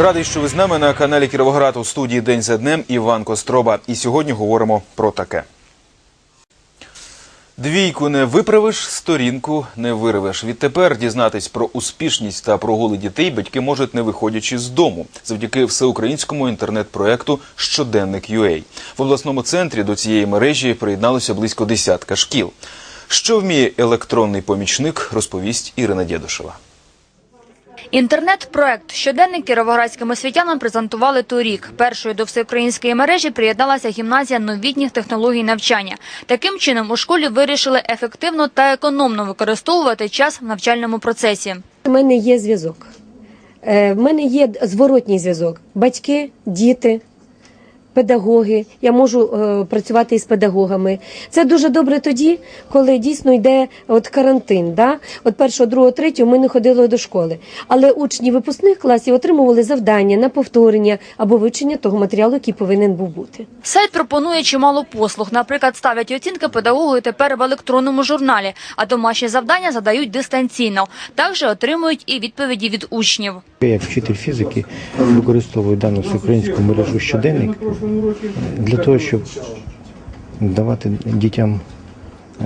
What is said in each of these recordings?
Радий, що ви з нами на каналі Кіровоград у студії День за днем Іван Костроба. І сьогодні говоримо про таке. Двійку не виправиш, сторінку не вирвеш. Відтепер дізнатись про успішність та прогули дітей батьки можуть не виходячи з дому, завдяки всеукраїнському інтернет-проекту Щоденник UA. В обласному центрі до цієї мережі приєдналося близько десятка шкіл. Що вміє електронний помічник, розповість Ірина Дєдушева. Інтернет-проект щоденник кіровоградським освітянам презентували торік. Першою до всеукраїнської мережі приєдналася гімназія новітніх технологій навчання. Таким чином у школі вирішили ефективно та економно використовувати час в навчальному процесі. У мене є зв'язок. У В мене є зворотній зв'язок. Батьки, діти, педагоги. Я можу е, працювати із педагогами. Це дуже добре тоді, коли дійсно йде от карантин. Да? От першого, другого, третього ми не ходили до школи. Але учні випускних класів отримували завдання на повторення або вивчення того матеріалу, який повинен був бути. Сайт пропонує чимало послуг. Наприклад, ставлять оцінки педагоги тепер в електронному журналі, а домашні завдання задають дистанційно. Також отримують і відповіді від учнів. Я як вчитель фізики використовую дану всеукраїнську мережу щоденник для того, щоб давати дітям е,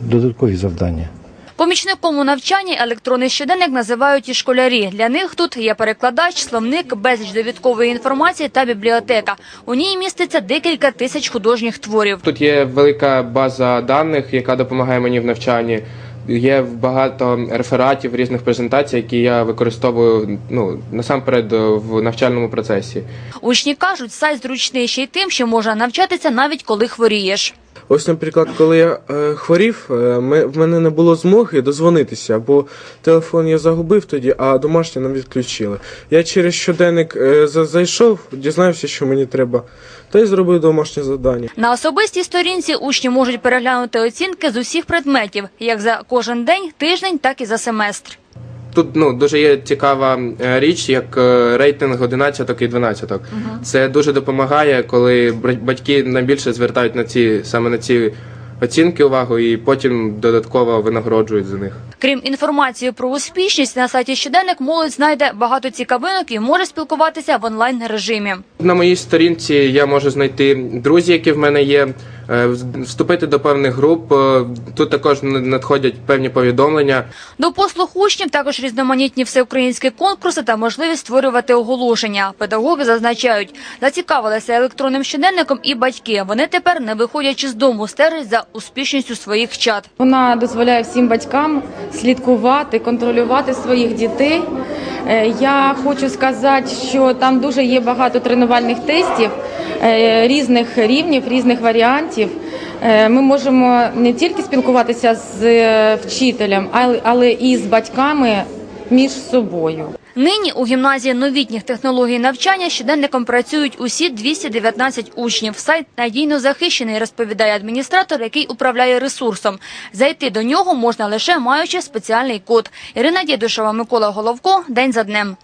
додаткові завдання. Помічником у навчанні електронний щоденник називають і школярі. Для них тут є перекладач, словник, безліч довідкової інформації та бібліотека. У ній міститься декілька тисяч художніх творів. Тут є велика база даних, яка допомагає мені в навчанні. Є багато рефератів різних презентацій, які я використовую ну насамперед в навчальному процесі. Учні кажуть, сайт зручний ще й тим, що можна навчатися навіть коли хворієш. Ось, наприклад, коли я е, хворів, е, ми, в мене не було змоги дозвонитися, бо телефон я загубив тоді, а домашній нам відключили. Я через щоденник е, за- зайшов, дізнався, що мені треба, та й зробив домашнє завдання. На особистій сторінці учні можуть переглянути оцінки з усіх предметів, як за кожен день, тиждень, так і за семестр. Тут ну дуже є цікава е, річ, як е, рейтинг 11 і 12. Це дуже допомагає, коли батьки найбільше звертають на ці саме на ці оцінки увагу, і потім додатково винагороджують за них. Крім інформації про успішність, на сайті щоденник молодь знайде багато цікавинок і може спілкуватися в онлайн режимі. На моїй сторінці я можу знайти друзі, які в мене є, вступити до певних груп. Е, Тут також надходять певні повідомлення. До послуг учнів також різноманітні всеукраїнські конкурси та можливість створювати оголошення. Педагоги зазначають, зацікавилися електронним щоденником і батьки. Вони тепер, не виходячи з дому, стежать за успішністю своїх чат. Вона дозволяє всім батькам слідкувати, контролювати своїх дітей. Е, Я хочу сказати, що там дуже є багато тренувальних тестів е, різних рівнів, різних варіантів. Е, Ми можемо не тільки спілкуватися з е, вчителем, але- і з батьками між собою. Нині у гімназії новітніх технологій навчання щоденником працюють усі 219 учнів. Сайт надійно захищений, розповідає адміністратор, який управляє ресурсом. Зайти до нього можна лише маючи спеціальний код. Ірина Дєдушева, Микола Головко. День за днем.